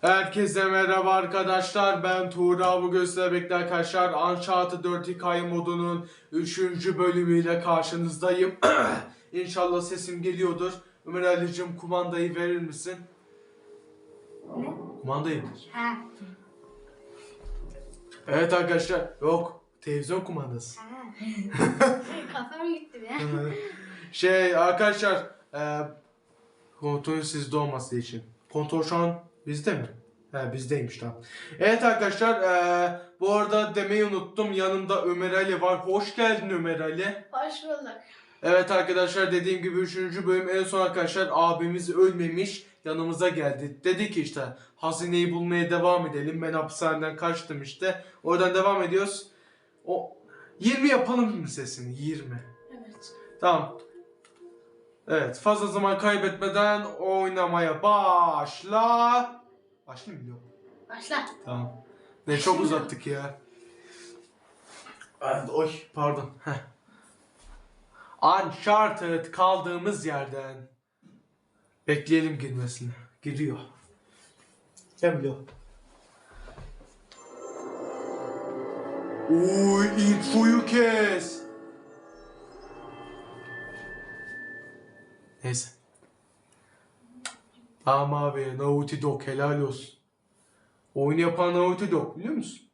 Herkese merhaba arkadaşlar. Ben Tuğra. Bugün sizlerle birlikte arkadaşlar Uncharted 4 hikaye modunun 3. bölümüyle karşınızdayım. İnşallah sesim geliyordur. Ömer Ali'cim kumandayı verir misin? Ne? Kumandayı ver. Ha. Evet arkadaşlar. Yok. Televizyon kumandası. Kafam gitti be. şey arkadaşlar. E, kontrolün sizde olması için. Kontrol şu an bizde mi? He bizdeymiş tamam. Evet arkadaşlar e, bu arada demeyi unuttum. Yanımda Ömer Ali var. Hoş geldin Ömer Ali. Hoş bulduk. Evet arkadaşlar dediğim gibi 3. bölüm en son arkadaşlar abimiz ölmemiş yanımıza geldi. Dedi ki işte hazineyi bulmaya devam edelim. Ben hapishaneden kaçtım işte. Oradan devam ediyoruz. O 20 yapalım mı sesini? 20. Evet. Tamam. Evet fazla zaman kaybetmeden oynamaya başla. Başlayayım mı? Yok. Başla. Tamam. Ne çok uzattık ya. Ay, Oy pardon. Heh. Uncharted kaldığımız yerden. Bekleyelim girmesini. Giriyor. Geliyor. Uy infoyu kes. Neyse. Tamam abi Naughty Dog helal olsun. Oyunu yapan Naughty Dog biliyor musun?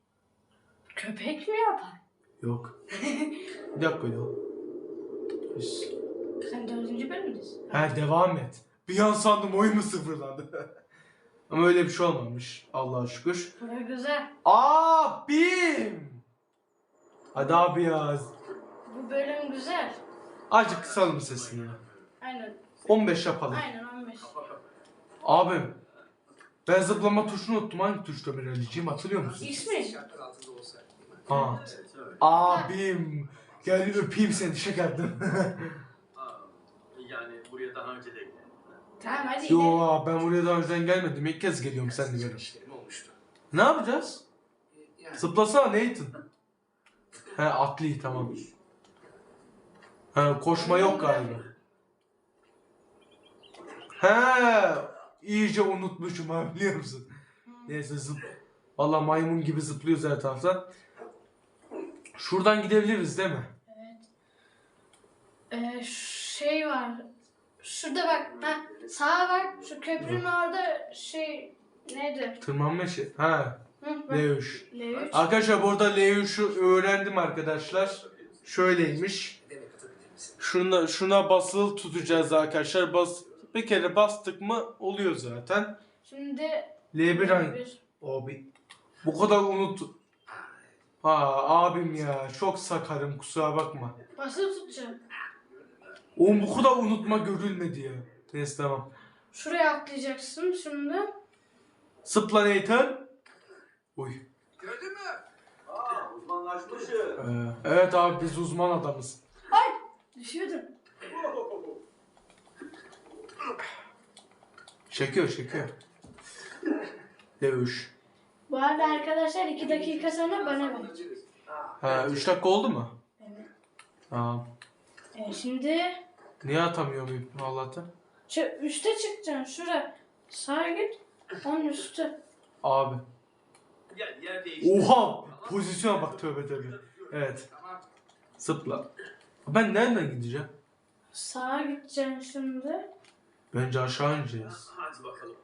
Köpek mi yapar? Yok. Bir dakika ya. Biz- Sen dördüncü bölümdesin. Ha devam et. Bir an sandım oyun mu sıfırlandı. Ama öyle bir şey olmamış. Allah'a şükür. Bura güzel. Abim! Hadi abi ya. Bu bölüm güzel. Azıcık kısalım sesini. Aynen. 15 yapalım. Aynen 15. Abim. Ben zıplama tuşunu unuttum. Hangi tuşta Ömer Ali'ciğim hatırlıyor musun? İsmi? Ha. Abim. Gel öpeyim seni şekerdim. Yani buraya daha önce de geldim. Tamam hadi Yo gidelim. abi, ben buraya daha önceden gelmedim. İlk kez geliyorum sen de benim. İşlerim olmuştu. Ne yapacağız? Yani Zıplasana Nathan. He atlı tamam. He koşma yok galiba. He iyice unutmuşum abi biliyor musun? Neyse zıp. Valla maymun gibi zıplıyoruz her taraftan. Şuradan gidebiliriz değil mi? Ee, şey var. Şurada bak. Ha, sağa bak. Şu köprünün orada şey neydi? Tırmanma şey. Ha Hı, bak. L3. L3. Arkadaşlar burada L3'ü öğrendim arkadaşlar. Şöyleymiş. Şuna, şuna basılı tutacağız arkadaşlar. Bas, bir kere bastık mı oluyor zaten. Şimdi L1 hangi? Abi. Bu kadar unut. Ha abim ya çok sakarım kusura bakma. Basılı tutacağım. Oğlum bu kadar unutma görülmedi ya. Neyse tamam. Şuraya atlayacaksın şimdi. Zıpla Nathan. Uy. Gördün mü? Aa, uzmanlaşmışsın. Ee, evet abi biz uzman adamız. Düşüyordum. Çekiyor çekiyor. L3. Bu arada arkadaşlar 2 dakika sonra bana bak. Ha 3 dakika oldu mu? Evet. Tamam. Ee, şimdi Niye atamıyor muyum Allah'tan? şu üste çıkacaksın şura. Sağa git. Onun üstü. Abi. Gel yer değiştir. Oha! Pozisyona bak tövbe tövbe. Evet. Tamam. Zıpla. Ben nereden gideceğim? Sağa gideceksin şimdi. Bence aşağı ineceğiz. Hadi bakalım.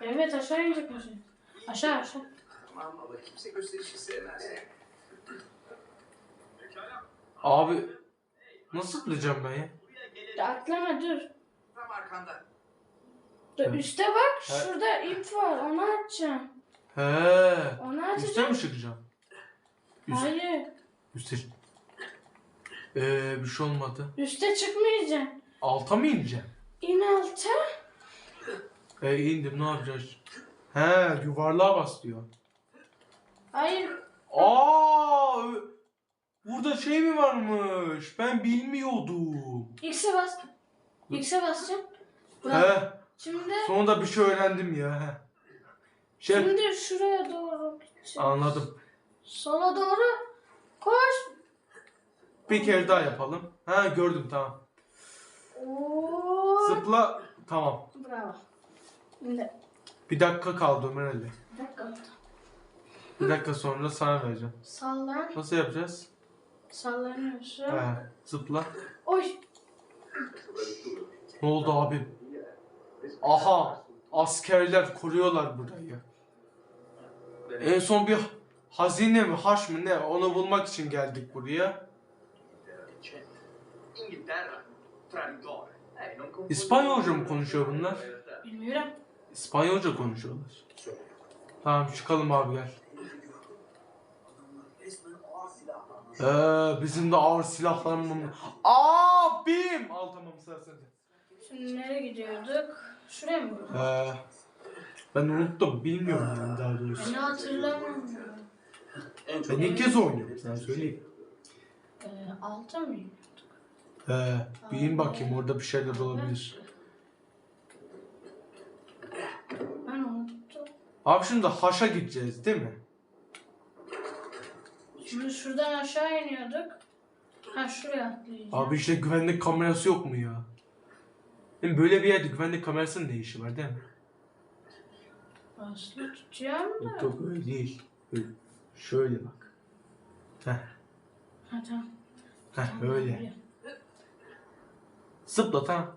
Evet aşağı inecek misin? Aşağı aşağı. Tamam ama kimse gösterişi sevmez. Pekala. Abi nasıl zıplayacağım ben ya? Atlama dur. Tam arkanda. Dur, Evet. üste bak. Evet. Şurada ip var. Onu açacaksın. He. Onu Üste açacaksın. mi çıkacağım? Üst, Hayır. üste. Ee, bir şey olmadı. Üste çıkmayacaksın. Alta mı ineceğim? İn alta. E indim ne yapacağız? He yuvarlığa bas diyor. Hayır. Aa! ö- Burada şey mi varmış? Ben bilmiyordum. X'e bas. X'e basacaksın. Bak. He. Şimdi Sonunda bir şey öğrendim ya. he. Şey Şimdi şuraya doğru gideceksin. anladım. Sola doğru koş. Bir kere daha yapalım. Ha gördüm tamam. Oo. Zıpla. Tamam. Bravo. Şimdi Bir dakika kaldı Ömer Ali. Bir dakika. Bir dakika sonra sana vereceğim. Sallan. Nasıl yapacağız? Sallanıyorsun. He, zıpla. Oy. Ne oldu abi? Aha! Askerler koruyorlar burayı. En son bir hazine mi, haş mı ne? Onu bulmak için geldik buraya. İngilterra, İspanyolca mı konuşuyor bunlar? Bilmiyorum. İspanyolca konuşuyorlar. Tamam çıkalım abi gel. Ee, bizim de ağır silahlarımız... Abim! Al tamam sıra sende. Şimdi nereye gidiyorduk? Şuraya mı? gidiyorduk? Ee, ben unuttum. Bilmiyorum yani daha doğrusu. Beni hatırlamıyorum. Ben ilk kez oynuyorum sana söyleyeyim. Ee, altı mı? Ee, bir in bakayım orada bir şeyler olabilir. Ben unuttum. Abi şimdi haşa gideceğiz değil mi? Şimdi şuradan aşağı iniyorduk. Ha şuraya atlayacağım. Abi işte güvenlik kamerası yok mu ya? Hem böyle bir yerde güvenlik kamerasının ne işi var değil mi? Basılı tutacağım da. Yok yok öyle değil. Böyle. Şöyle bak. Heh, Ha tamam. heh öyle. Zıpla tamam.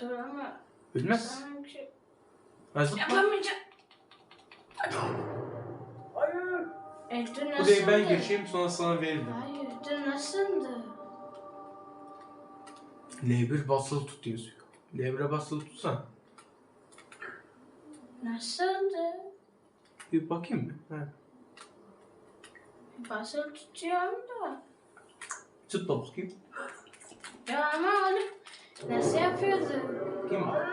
Dur ama Ölmez. sanki Ha, zıpla. yapamayacağım. E dün nasıldı? Burayı ben geçeyim sonra sana veririm. Hayır dün nasıldı? L1 basılı tut yazıyor. L1'e basılı tutsan. Nasıldı? Bir bakayım mı? He. Basılı tutuyorum da. Zıpla bakayım. Ya ama oğlum nasıl yapıyordu? Bakayım mı?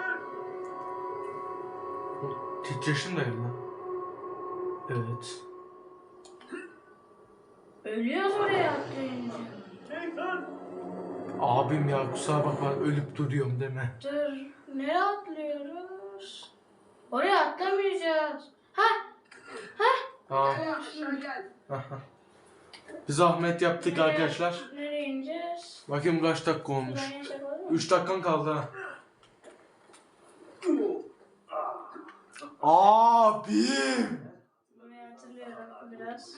Titreşim de lan. Evet. Ölüyoruz oraya atlayınca. Abim ya kusura bakma ölüp duruyorum deme. Dur nereye atlıyoruz? Oraya atlamayacağız. Ha Tamam. tamam şimdi. Aha. Bir zahmet yaptık Nereye- arkadaşlar. Nereye ineceğiz? Bakayım kaç dakika olmuş. Şuradan yaşar olur mu? 3 dakikan kaldı ha. Abim! Burayı hatırlıyorum biraz.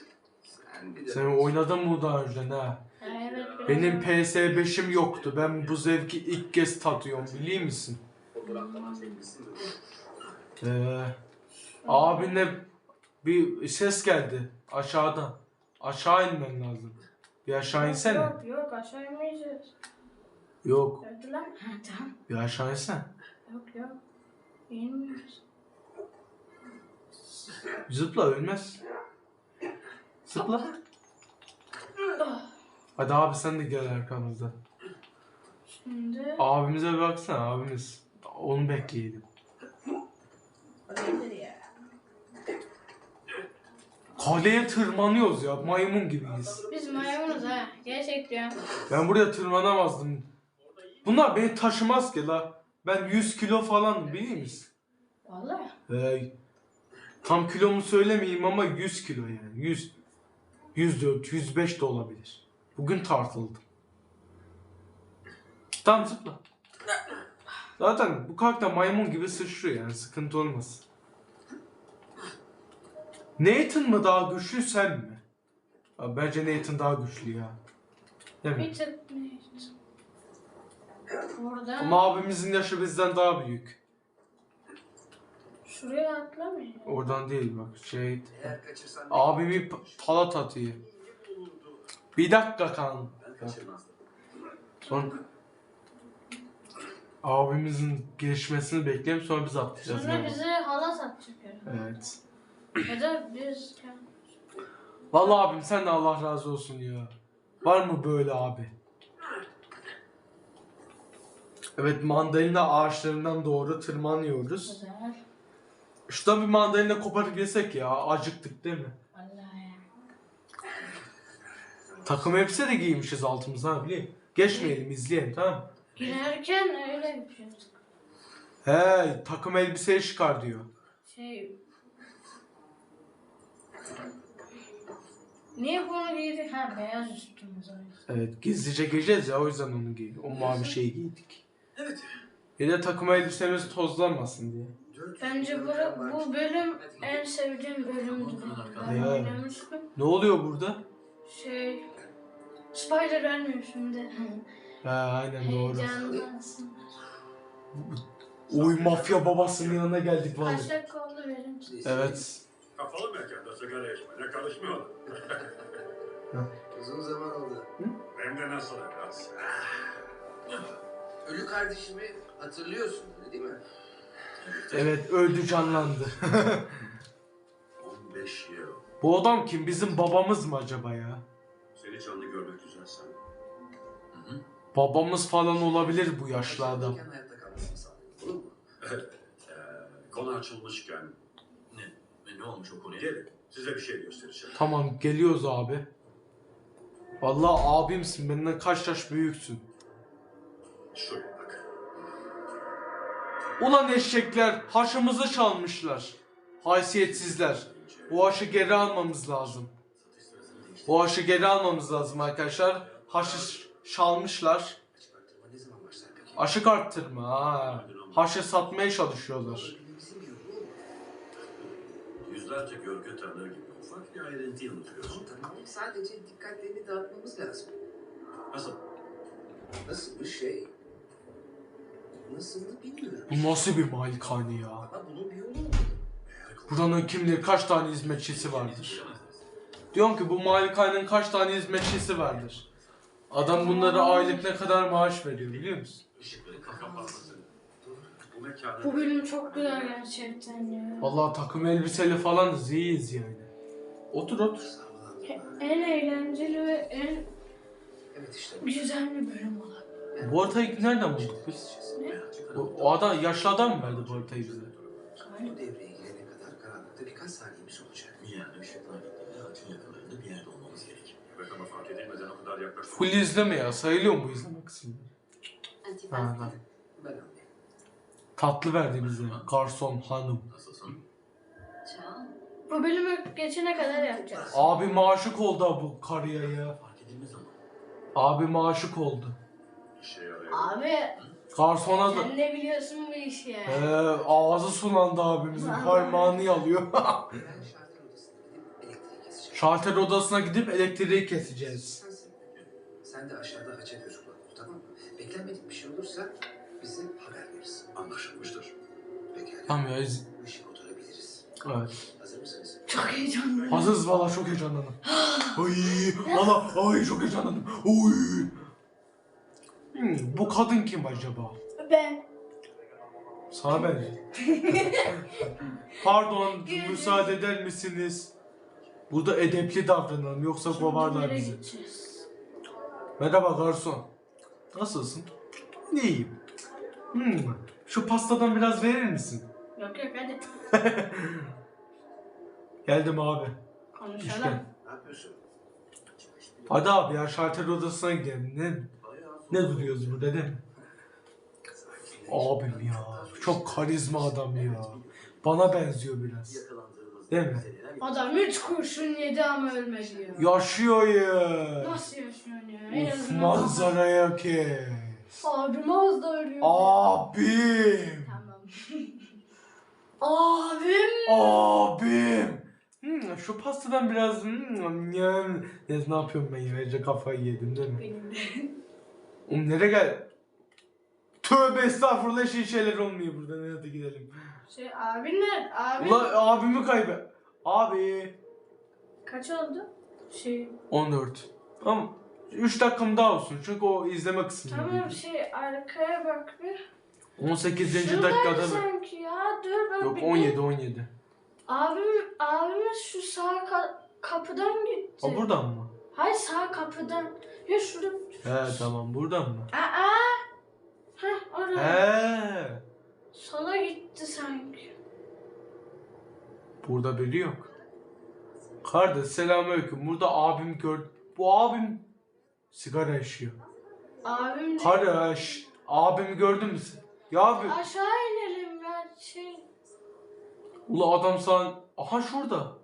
Sen oynadın mı daha önceden ha? Ha, evet biraz. Benim PS5'im yoktu. Ben bu zevki ilk kez tadıyorum biliyor musun? Ee, abinle bir ses geldi aşağıdan. Aşağı inmen lazım. Bir aşağı insene. Yok yok aşağı inmeyeceğiz. Yok. Öldü lan. Ha tamam. Bir aşağı insen. Yok yok. İnmiyoruz. Zıpla ölmez. Zıpla. Hadi abi sen de gel arkamızda. Şimdi. Abimize bir baksana abimiz. Onu bekleyelim. Nedir ya? Kaleye tırmanıyoruz ya maymun gibiyiz. Biz maymunuz ha. Gerçekten. Ben buraya tırmanamazdım. Bunlar beni taşımaz ki la. Ben 100 kilo falanım biliyor musun? Vallahi. Ee, tam kilomu söylemeyeyim ama 100 kilo yani. 100, 104, 105 de olabilir. Bugün tartıldım. Tamam zıpla. Zaten bu karakter maymun gibi sıçrıyor yani sıkıntı olmaz. Nathan mı daha güçlü sen mi? Abi bence Nathan daha güçlü ya. Değil mi? Tık neyse. Buradan Ama abimizin yaşı bizden daha büyük. şuraya atlamayacağız. Oradan değil bak şey. Eğer kaçırsan Abi bir p- palat atıyor. Bir dakika kan. Son abimizin gelişmesini bekleyelim sonra biz atlayacağız. Sonra bize halat atacak. Evet. Biz. Vallahi abim sen de Allah razı olsun ya. Var mı böyle abi? Evet mandalina ağaçlarından doğru tırmanıyoruz. Güzel. Şuradan bir mandalina koparıp yesek ya. Acıktık değil mi? Vallahi ya. Takım elbise de giymişiz altımıza ha musun? Geçmeyelim izleyelim tamam mı? Girerken öyle yapıyorduk. He takım elbiseyi çıkar diyor. Şey... Niye bunu giydik? Ha beyaz üstümüz o yüzden. Evet gizlice gireceğiz ya o yüzden onu giydik. O mavi şeyi giydik. Evet. De takım elbisemiz tozlanmasın diye. Bence bu, bu bölüm en sevdiğim bölümdü. Ben Ya. oynamıştım. Ne oluyor burada? Şey... Spoiler vermiyorum şimdi. Ha aynen doğru. Heyecanlansın. Oy mafya babasının yanına geldik vallahi. Kaç dakika oldu verin. Evet. Kapalı mekanda sigara içmene karışmıyorlar. Uzun zaman oldu. Hem de nasıl evlat? Ölü kardeşimi hatırlıyorsun değil mi? Evet öldü canlandı. 15 yıl. Bu adam kim? Bizim babamız mı acaba ya? Seni canlı görmek güzel sen. Babamız falan olabilir bu yaşlı adam. Yaşlandıyken hayatta kalmasını sağlıyor. Olur mu? Ee, konu açılmışken? Ne, olmuş o konuya? gelin size bir şey göstereceğim. Tamam geliyoruz abi. Vallahi abimsin benden kaç yaş büyüksün. Şuraya bak. Ulan eşekler haşımızı çalmışlar. Haysiyetsizler. Bu haşı geri almamız lazım. Bu haşı geri almamız lazım arkadaşlar. Haşı çalmışlar. Aşık arttırma ha. Haşı satmaya çalışıyorlar. Bizim bir yolu mu? Yüzlerce görgü tanığı gibi ufak bir ayrıntıyı unutuyorsun. Tamam sadece dikkatlerini dağıtmamız lazım. Nasıl? Nasıl bir şey? Nasıl bilmiyorum. Bu nasıl bir malikane ya? Ama bunun bir yolu? Buranın kim bilir kaç tane hizmetçisi vardır. Diyorum ki bu malikanenin kaç tane hizmetçisi vardır. Adam bunlara aylık ne kadar maaş veriyor biliyor musun? Işıkları kapanması. Bu bölüm çok güzel gerçekten ya. Vallahi takım elbiseli falanız iyiyiz yani. Otur otur. En eğlenceli ve en Evet işte. güzel bir bölüm olabilir. Bu haritayı nereden bulduk biz? O, o adam yaşlı adam mı verdi bu haritayı bize? Bu devreye girene kadar karanlıkta birkaç saniyemiz olacak. Yani ışıklar gittiğinde ağaçın yakınlarında bir yerde olmamız gerekir. Evet ama fark edilmeden o kadar yaklaştık. Full izleme ya. Sayılıyor mu bu izleme kısmı? Ha, ha. Ben anlayayım. Tatlı verdi bize. Garson hanım. Nasılsın? Bu bölümü geçene kadar yapacağız. Abi maşık oldu bu karıya ya. Fark edilmez ama. Abi maşık oldu. İşe yarıyor. Abi Garsona da... sen ne biliyorsun bu işi ya? Ee, ağzı sulandı abimizin. Parmağını yalıyor. Ben odasına gidip elektriği Şalter odasına gidip elektriği keseceğim. keseceğiz. Sensin. Sen de aşağıda haça göz kulak ol tamam mı? Beklenmedik bir şey olursa bize haber. Anlaşılmıştır. Pekala. Tamam ya. iz- işi oturabiliriz. Evet. Hazır mısınız? Çok heyecanlıyım. Hazırız valla çok heyecanlandım. Ay valla ay çok heyecanlandım. Oy. Hmm, bu kadın kim acaba? Ben. Sana benziyor. Pardon müsaade eder misiniz? Burada edepli davranalım yoksa kovarlar nereye bizi. gideceğiz? Merhaba garson. Nasılsın? İyiyim. Hmm, şu pastadan biraz verir misin? Yok yok hadi Geldim abi. konuşalım. İşte. Hadi abi ya şalter odasına gidelim. Ne, ne duruyoruz burada değil mi? Abim ya. Çok karizma adam ya. Bana benziyor biraz. Değil mi? Adam üç kurşun yedi ama ölmedi ya. Yaşıyor ya. Nasıl yaşıyorsun ya? En Uf azından- manzaraya kes. Abim az da ölüyor. Abim. Tamam. Abim. Abim. Hmm, şu pastadan biraz hmm, yem. Ya, ne yapıyorum ben ya? İyice kafayı yedim değil mi? Benim de. Oğlum nereye gel? Tövbe estağfurullah şey şeyler olmuyor burada. Ne hadi gidelim. Şey abin ne? Abin Ulan abimi kaybet. Abi. kaç oldu? Şey 14. Tamam. 3 dakikam daha olsun çünkü o izleme kısmı. tamam şey arkaya bak bir. 18. Şuradaydı dakikada. sanki ya dur ben Yok bir- 17 17. Abim, abimiz şu sağ ka- kapıdan gitti. O buradan mı? Hayır sağ kapıdan. Ya şurada. He tamam buradan mı? Aa. Heh oraya. He. Sola gitti sanki. Burada biri yok. Kardeş selamünaleyküm. Burada abim gör. Bu abim sigara içiyor. Abim de Kardeş abimi gördün mü sen? Ya abi. aşağı inelim ya şey. Ula adam sen. Aha şurada.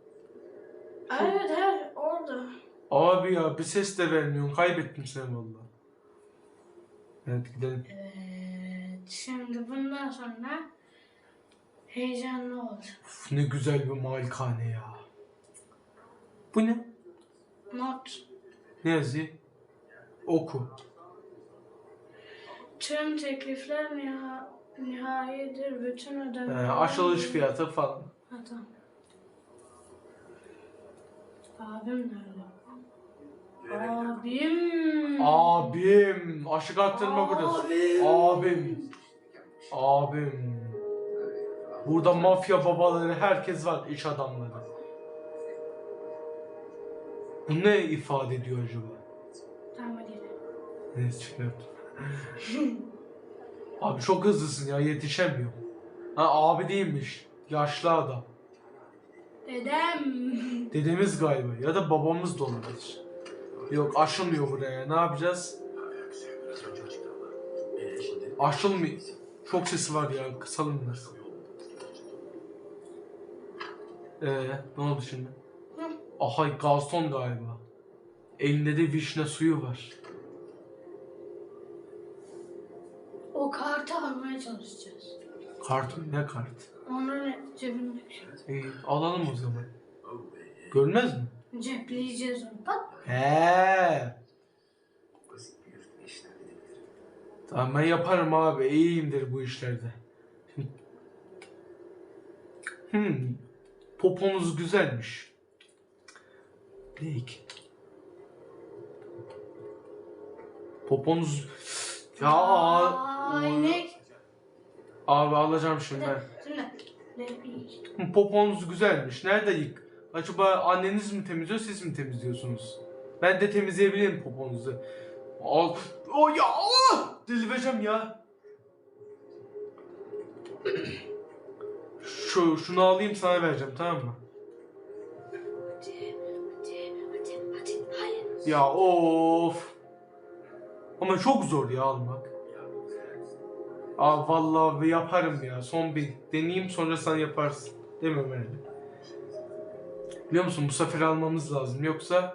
Evet evet orada. Abi ya bir ses de vermiyorsun. Kaybettim seni valla. Evet gidelim. Evet şimdi bundan sonra Heyecanlı olacak. Uf, ne güzel bir malikane ya. Bu ne? Not. Ne yazıyor? Oku. Tüm teklifler niha- nihayedir. Bütün Ee, ödemeler... açılış fiyatı falan. Ha, tamam. Abim nerede? Abim. Abim. Aşık arttırma burası. Abim. Abim. Abim. Burada mafya babaları herkes var. iş adamları. Bu ne ifade ediyor acaba? Neyse çıkart. Abi çok hızlısın ya yetişemiyorum. Ha abi değilmiş. Yaşlı adam. Dedem. Dedemiz galiba ya da babamız da olabilir. Yok aşılmıyor buraya. Ne yapacağız? Aşılmıyor. Çok sesi var ya. Kısalım biraz. Ee, ne oldu şimdi? Aha Gaston galiba. Elinde de vişne suyu var. Kartı almaya çalışacağız. Kart mı? Ne kart? Onun cebindeki şey. İyi alalım o zaman. Görmez mi? Cepleyeceğiz onu. Bak. He. Tamam ben yaparım abi. İyiyimdir bu işlerde. Hmm. Poponuz güzelmiş. Peki. Poponuz... Ya Ay ne? Abi alacağım şimdi ben. Şimdi. Poponuz güzelmiş. Nerede yık? Acaba anneniz mi temizliyor siz mi temizliyorsunuz? Ben de temizleyebilirim poponuzu. Al. O ya Allah! Delireceğim ya. Şu şunu alayım sana vereceğim tamam mı? Hadi. Hadi. Hadi. Hadi. Hayır. Ya of. Ama çok zor ya almak. Aa vallahi yaparım ya. Son bir deneyeyim sonra sen yaparsın. Değil mi Ömer? Biliyor musun bu sefer almamız lazım. Yoksa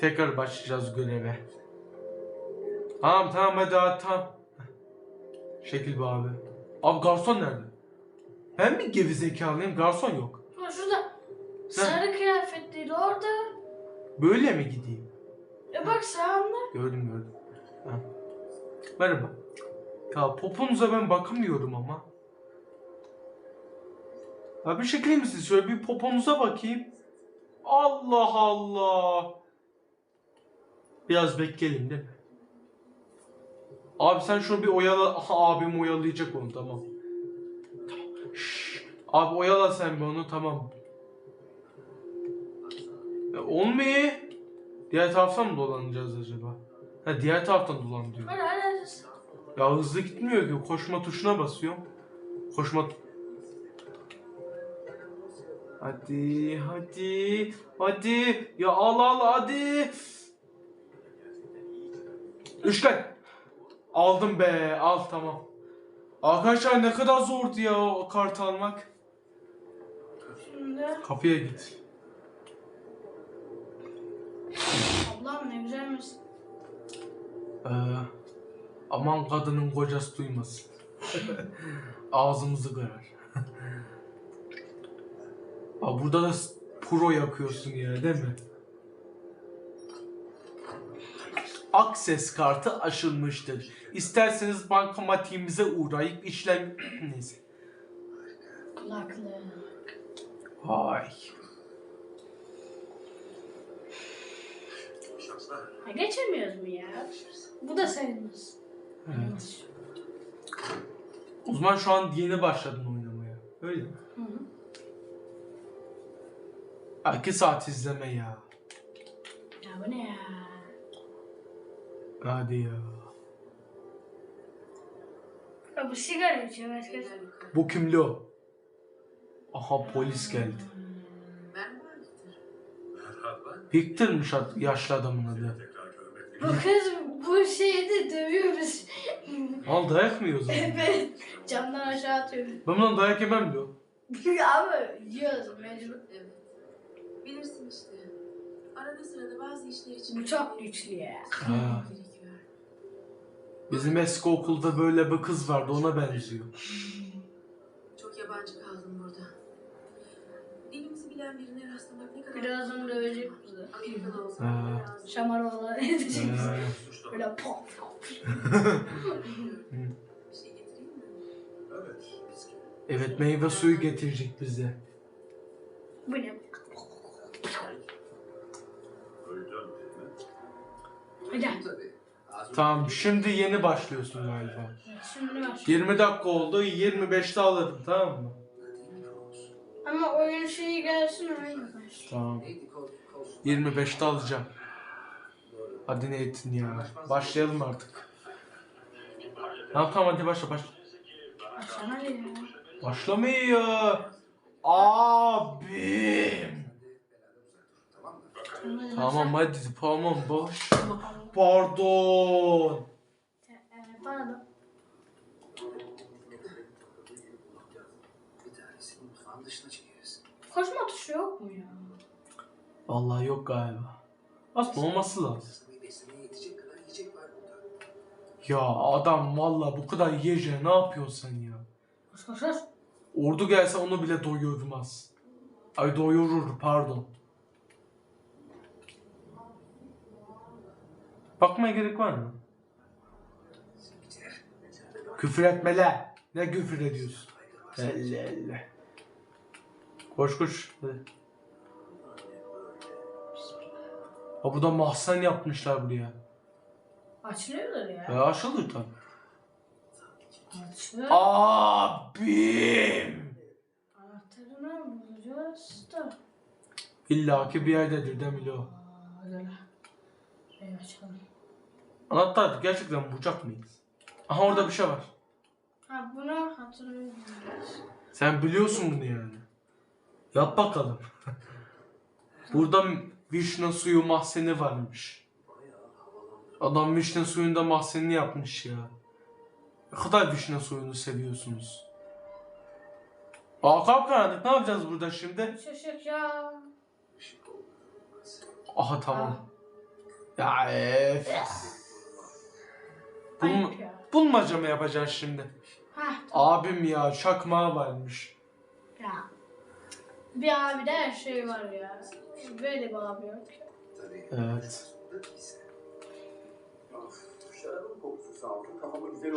tekrar başlayacağız göreve. Tamam tamam hadi hadi tamam. Şekil be abi. Abi garson nerede? Ben mi gerizekalıyım? Garson yok. Ha şurada. Sarı kıyafetliydi orada. Böyle mi gideyim? E bak sağımda. Gördüm gördüm. Ha. Merhaba. Ya poponuza ben bakamıyorum ama. Ya bir şekil misiniz? Şöyle bir poponuza bakayım. Allah Allah. Biraz bekleyelim değil mi? Abi sen şunu bir oyala. Aha, abim oyalayacak onu tamam. Şşş. Abi oyala sen bir onu tamam. E, olmuyor. Diğer taraftan mı dolanacağız acaba? Ha diğer taraftan dolan diyor. Hadi hadi. Ya hızlı gitmiyor ki. Koşma tuşuna basıyorum. Koşma... Hadi, hadi, hadi. Ya al al hadi. Üçgen. Aldım be. Al tamam. Arkadaşlar ne kadar zordu ya o kart almak. Şimdi. Kapıya git. Ablam ne güzelmiş. Ee, aman kadının kocası duymasın. Ağzımızı kırar. Aa, burada da pro yakıyorsun ya değil mi? Akses kartı aşılmıştır. İsterseniz bankamatiğimize uğrayıp işlem... Neyse. Kulaklığı. Vay. Ha, geçemiyoruz mu ya? Bu da sayılmaz. Evet. O zaman şu an yeni başladın oynamaya. Öyle mi? Hı hı. Ha, İki saat izleme ya. Ya bu ne ya? Hadi ya. Ya bu sigara içiyor başka. Bu kimli o? Aha polis geldi. Merhaba. Victor'mış ad- yaşlı adamın adı. Bu kız bu şeyde dövüyor bizi. Al dayak mı yiyoruz? evet. Camdan aşağı atıyor. Ben bundan dayak yemem diyor. Ama yiyoruz mecbur. Evet. Bilirsin işte. Arada sırada bazı işler için... Bu çok güçlü ya. Ha. Gerekiyor. Bizim eski okulda böyle bir kız vardı ona benziyor. Çok yabancı yabancı kaldım burada. Dilimizi bilen birine rastlamak ne kadar... Birazdan dövecek bizi. Amerikalı olsa. Şamaroğlu edecek. Suçlama. Böyle pop pop. Bir şey getireyim mi? Evet. evet meyve suyu getirecek bize. Bu ne? Az Tamam şimdi yeni başlıyorsun galiba. Şimdi bak. 20 dakika oldu 25'te alırım tamam mı? Ama oyun şeyi gelsin oyun baş. Tamam. Neydi kol, kol. 25'te alacağım. Hadi Nathan ya. Başlayalım artık. Tamam tamam hadi başla başla. Ne ya? Başlamıyor. Abim. Tamam hadi tamam boş. Pardon. Ee, Pardon. Koşma tuşu yok mu ya? Vallahi yok galiba. Aslında olması lazım. Ya adam vallahi bu kadar yiyeceği ne yapıyorsun sen ya? Koş koş koş. Ordu gelse onu bile doyurmaz. Ay doyurur pardon. Bakmaya gerek var mı? Küfür etmele. Ne küfür ediyorsun? Elle elle. Koş koş. Ha burada mahzen yapmışlar buraya. Açılıyordur ya. Ya açılır tabii. Açılıyor. Abim. Anahtarını bulacağız da. İlla ki bir yerdedir değil mi o? Aa, Öyle. Şurayı açalım. Anahtar gerçekten bucak mıyız? Aha orada bir şey var. Ha bunu hatırlıyoruz. Sen biliyorsun bunu yani. Yap bakalım. Burada vişne suyu mahzeni varmış. Adam vişne suyunda mahzenini yapmış ya. Ne kadar vişne suyunu seviyorsunuz. Aa kapkaranlık ne yapacağız burada şimdi? Şaşık ya. Işık olmaz. Aha tamam. Ya ef. Bulma, Ayıp ya. bulmaca mı yapacaksın şimdi? Ha Abim ya çakmağı varmış. ya. Bir abi de her şey var ya. Böyle bir abi yok. Tabii. Evet.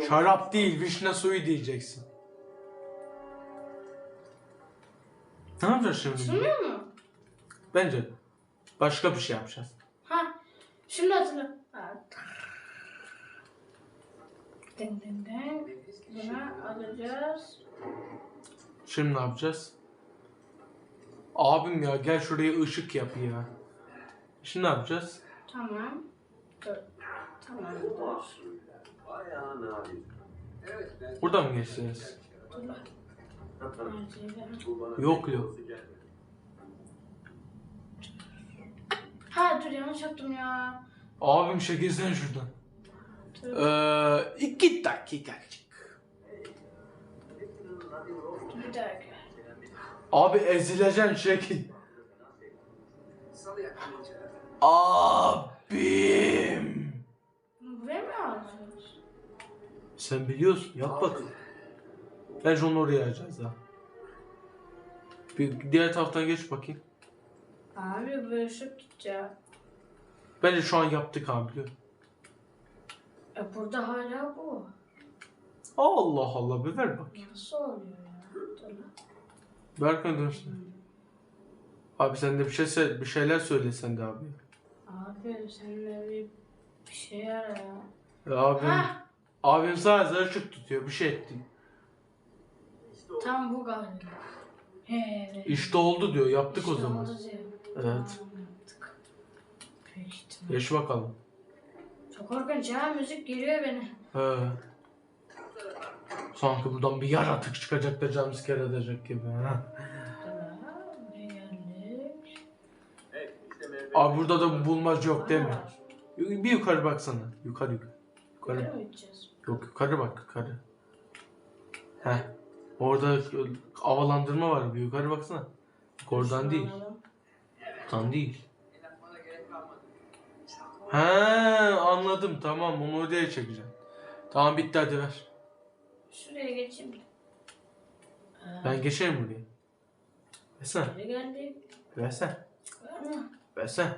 Şarap değil vişne suyu diyeceksin. Ne yapacağız şimdi? Sığmıyor mu? Bence başka bir şey yapacağız. Ha. Şimdi hatırla. Ha. Ding ding ding. Bunu alacağız. Şimdi ne yapacağız? Abim ya gel şuraya ışık yap ya. Şimdi ne yapacağız? Tamam. Dur. Evet. ben- Buradan mı geçeceğiz? Dur Yok, yok. Ha dur yanlış yaptım ya. Abim çekilsene şuradan. Dur. Ee, iki dakikacık. Bir dakika. Abi ezileceksin yakalayınca. Abim. Buraya mı alacağız? Sen biliyorsun yap bakalım. Bence onu oraya alacağız ha. Bir diğer taraftan geç bakayım. Abi ışık tutacak. Bence şu an yaptık abi biliyor? E burada hala bu. Allah Allah bir ver bakayım. Nasıl oluyor ya? Dur lan. Ver dönsün. Abi sen de bir şey bir şeyler söyle sen de abi. Abi sen de bir, bir şey ara ya. Ya abim, Ha abim sadece ışık tutuyor bir şey etti. tam bu galiba. He evet. İşte oldu diyor yaptık o İşte zaman. oldu diyor. Evet. Tamam, yaptık. Geç bakalım. Çok korkunç ya müzik geliyor beni. He. Sanki buradan bir yaratık çıkacak da jumpscare edecek gibi. Ha. Abi burada da bulmaca yok değil mi? Bir yukarı baksana. Yukarı yukarı. Yukarı mı gideceğiz? Yok yukarı bak yukarı. He. Orada havalandırma var bir yukarı baksana. Oradan değil. Oradan değil. He anladım tamam onu oraya çekeceğim. Tamam bitti hadi ver. Şuraya geçeyim. Ben geçerim buraya. Versene. Ne geldi? Versene. Verme. Versene.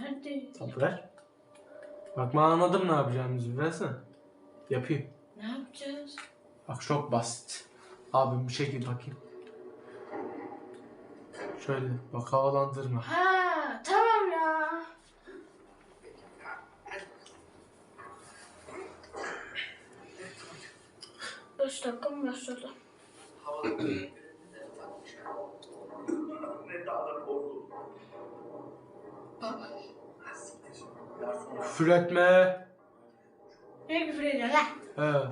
Nerede? Tamam ver. Bak ben anladım ne yapacağımızı. Versene. Yapayım. Ne yapacağız? Bak çok basit. Abim bir şekil bakayım. Şöyle bak havalandırma. Ha 5 dakikam başladı. küfür etme. Ne küfür ediyor lan?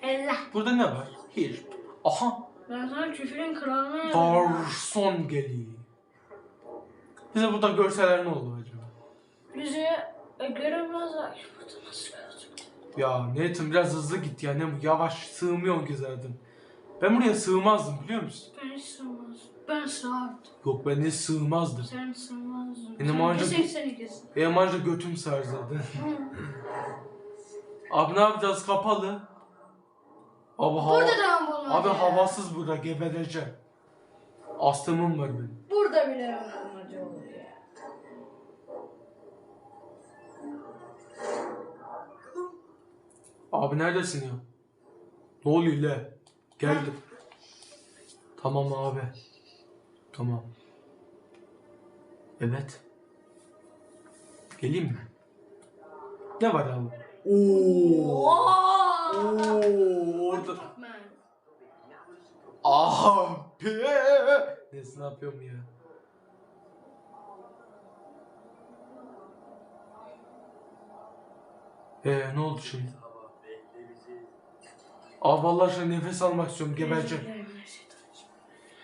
He. Burada ne var? Hiç. Aha. Ben sana küfürün kralını... Garson geliyor. Bize burada görseler ne olur acaba? Bize e, görünmezler. Burada nasıl? Ya Nathan biraz hızlı git ya. Ne bu yavaş ki zaten. Ben buraya sığmazdım biliyor musun? Ben sığmaz. Ben sığardım. Yok ben de sığmazdım. Sen sığmazdın. Benim 82'sin. Benim anca götüm sar zaten. Abi ne yapacağız kapalı? Abi hava... Burada da mı bulmaca? Abi havasız burada gebereceğim. Astımım var benim. Burada bile bulmaca olur Abi neredesin ya? Ne oluyor le? Geldim. Tamam abi. Tamam. Evet. Geleyim mi? Ne var abi? Oo. Oo. Orada. Abi. Neyse ne yapıyorum ya? Ee ne oldu şimdi? Abi Allah aşkına nefes almak istiyorum gebereceğim.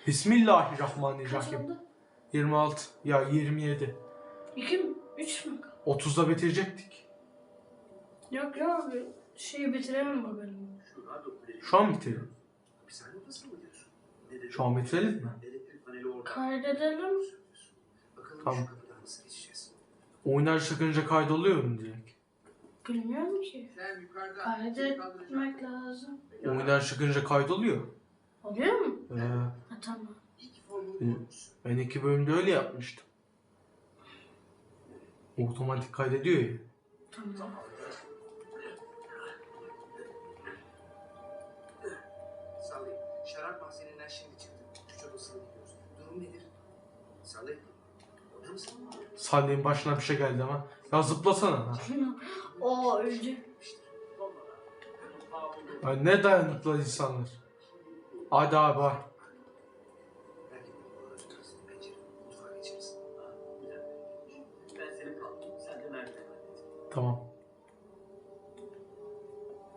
Bismillahirrahmanirrahim. Kazandı. 26 ya 27. İki mi? Üç mü? 30'da bitirecektik. Yok yok. Şeyi bitiremem bu bölümü. Şu an bitirelim. Şu an bitirelim mi? Kaydedelim. Tamam. Oyunlar çıkınca kaydoluyor mu direkt? Bilmiyorum ki. Sen yukarıda. Kaydetmek lazım. Oyunlar çıkınca kaydoluyor. Oluyor mu? Ee, Ha tamam. Bulmuşsun. ben iki bölümde öyle yapmıştım. Otomatik kaydediyor ya. Tamam. Salih, şarap mahzeninden şimdi çıktım. Güç odasına gidiyoruz. Durum nedir? Salih, orada mısın? Salih'in başına bir şey geldi ama. Ya zıplasana. Ha. Oo öldü. Ya ne dayanıklı insanlar. Hadi abi hallet. Tamam.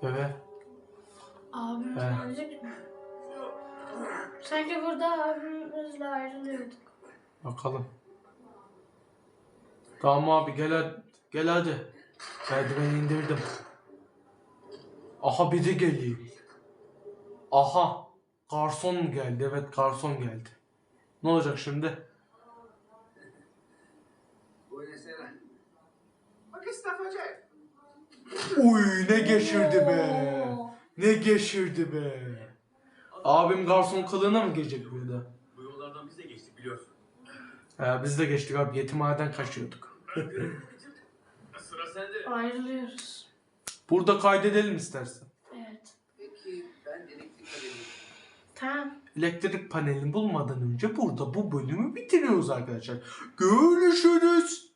Bebe. Abimiz He. gelecek mi? Sanki burada abimizle ayrılıyorduk. Bakalım. Tamam abi gel hadi. Gel hadi. Merdiveni indirdim. Aha biri geliyor. Aha. Garson mu geldi? Evet garson geldi. Ne olacak şimdi? Buonasera. Ma che sta facendo? Uy ne geçirdi be. Ne geçirdi be. Abim garson kılığına mı girecek burada? Bu yollardan biz de geçtik biliyorsun. He, biz de geçtik abi yetimhaneden kaçıyorduk. Ayrılıyoruz. Burada kaydedelim istersen. Evet. Peki ben elektrik paneli Tamam. Elektrik panelini bulmadan önce burada bu bölümü bitiriyoruz arkadaşlar. Görüşürüz.